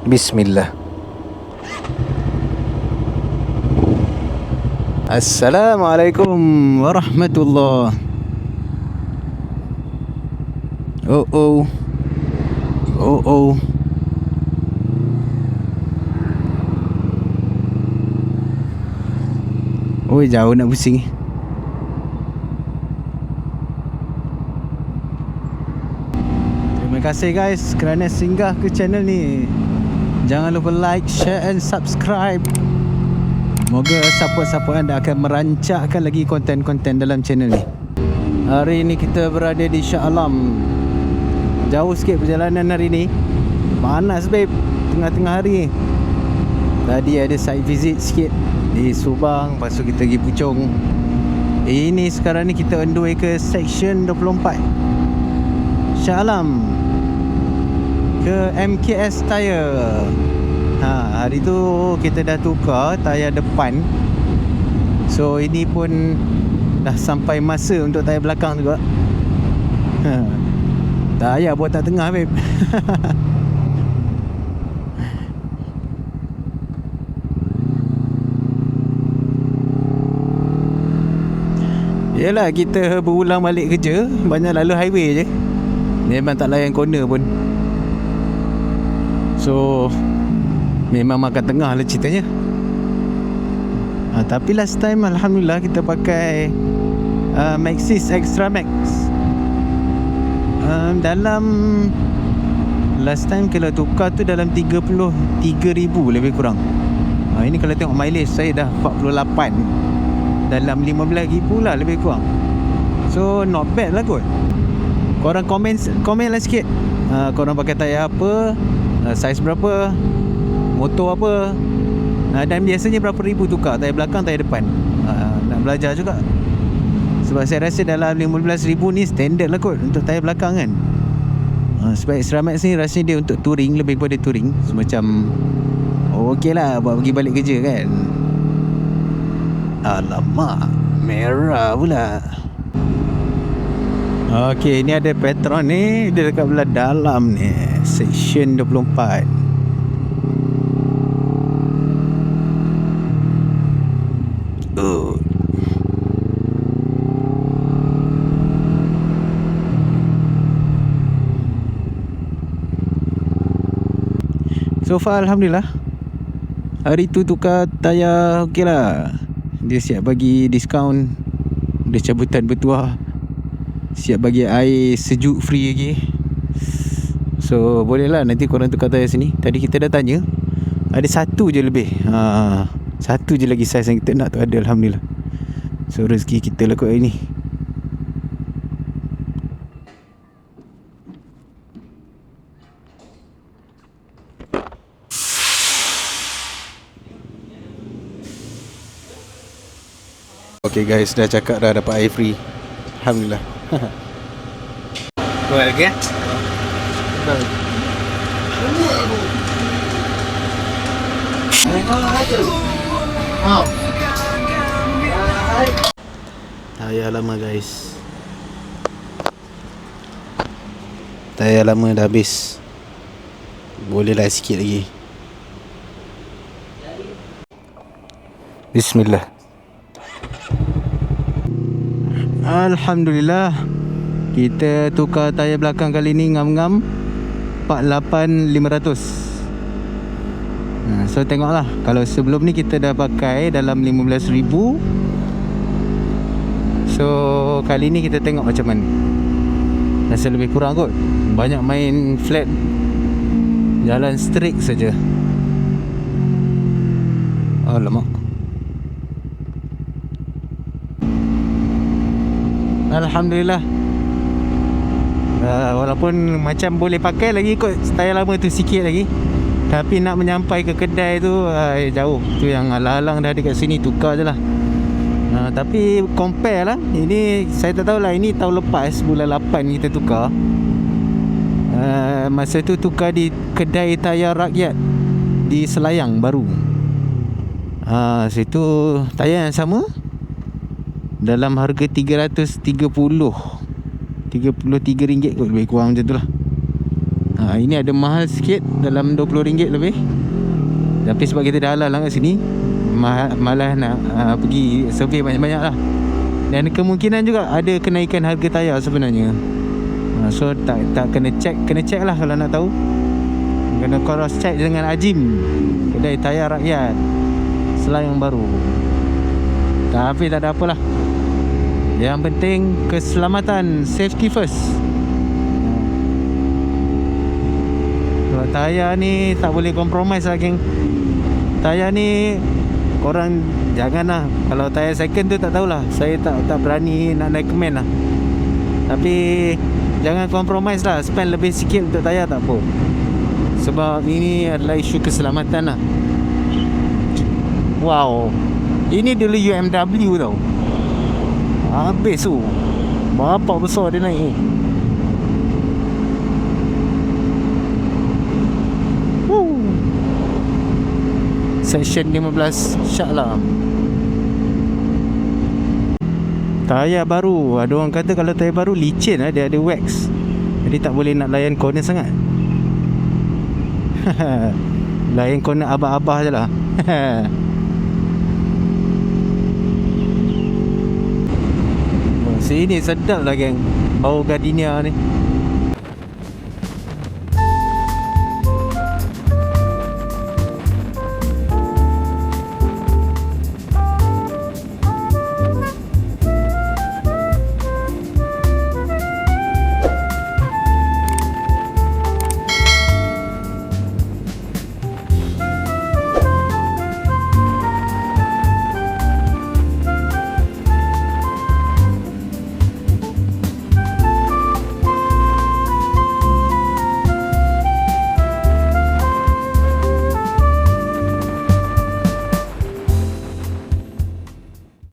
Bismillah. Assalamualaikum warahmatullahi Oh oh. Oh oh. Oh jauh nak pusing. Terima kasih guys kerana singgah ke channel ni Jangan lupa like, share and subscribe. Moga support-support anda akan merancakkan lagi konten-konten dalam channel ni. Hari ni kita berada di Shah Alam. Jauh sikit perjalanan hari ni. Panas babe. Tengah-tengah hari. Tadi ada site visit sikit Di Subang. Lepas tu kita pergi Puchong. Ini sekarang ni kita on the way ke section 24 Shah Alam Ke MKS Tire Ha, hari tu kita dah tukar tayar depan. So ini pun dah sampai masa untuk tayar belakang juga. Ha. Tayar buat tak tengah babe. Yelah kita berulang balik kerja Banyak lalu highway je Memang tak layan corner pun So Memang makan tengah lah ceritanya. Ha, Tapi last time Alhamdulillah kita pakai uh, Maxis Extra Max. Uh, Dalam Last time kalau tukar tu dalam 33,000 lebih kurang. Ha, Ini kalau tengok mileage saya dah 48 Dalam 15,000 lah lebih kurang. So not bad lah kot. Korang komen komen lah sikit. Uh, Korang pakai tayar apa uh, Size berapa? Motor apa? Uh, dan biasanya berapa ribu tukar? Tayar belakang tayar depan. Uh, nak belajar juga. Sebab saya rasa dalam 15 ribu ni standard lah kot untuk tayar belakang kan. Uh, sebab Extra Max ni rasanya dia untuk touring lebih kepada touring. Semacam oh, ok lah buat pergi balik kerja kan. Alamak merah pula Ok, ni ada Petron ni. Dia dekat belah dalam ni. Section 24 Uh. So far Alhamdulillah. Hari tu tukar tayar okey lah Dia siap bagi diskaun. Dia cabutan bertuah Siap bagi air sejuk free lagi. So boleh lah nanti korang tukar tayar sini. Tadi kita dah tanya Ada satu je lebih. Haa satu je lagi saiz yang kita nak tu ada Alhamdulillah. So rezeki kita lah kot hari ni. Okay guys dah cakap dah dapat air free. Alhamdulillah Buat lagi eh? Tayar lama guys. Tayar lama dah habis. Boleh lah sikit lagi. Bismillah Alhamdulillah. Kita tukar tayar belakang kali ni ngam-ngam. 48500 Ha, so tengoklah. Kalau sebelum ni kita dah pakai dalam 15,000 So kali ni kita tengok macam mana. Rasa lebih kurang kot. Banyak main flat. Jalan straight saja. Alamak Alhamdulillah. Uh, Walaupun macam boleh pakai lagi kot Tayar lama tu sikit lagi. Tapi nak menyampai ke kedai tu ay, Jauh. Tu yang alang-alang dah dekat sini Tukar je lah. Uh, Tapi compare lah. Ini saya tak tahulah Ini tahun lepas Bulan 8 kita tukar. Uh, Masa tu tukar di Kedai tayar rakyat Di Selayang baru. Uh, Situ Tayar yang sama Dalam harga 330 RM33 kot Lebih kurang macam tu lah. Ha, Ini ada mahal sikit Dalam RM20 lebih. Tapi sebab kita dah halal lah kat sini ma- Malah nak uh, pergi survey banyak-banyak lah. Dan kemungkinan juga ada kenaikan harga tayar sebenarnya. Ha, So tak tak kena check Kena check lah kalau nak tahu. Kena cross check dengan Ajim Kedai tayar rakyat. Selayang baru. Tapi tak ada apalah Yang penting keselamatan Safety first. Kalau tayar ni tak boleh compromise lah geng. Tayar ni Korang jangan lah Kalau tayar second tu tak tahulah. Saya tak tak berani nak recommend lah. Tapi Jangan compromise lah. Spend lebih sikit untuk tayar tak apa. Sebab ini adalah isu keselamatan lah. Wow. Ini dulu UMW tau Habis tu Bapak besar dia naik. Ni Woo. Section 15 Syak lah Tayar baru. Ada orang kata kalau tayar baru licin lah Dia ada wax. Jadi tak boleh nak layan corner sangat. Layan corner abah-abah je lah Sini sedap lah geng. Bau gardenia ni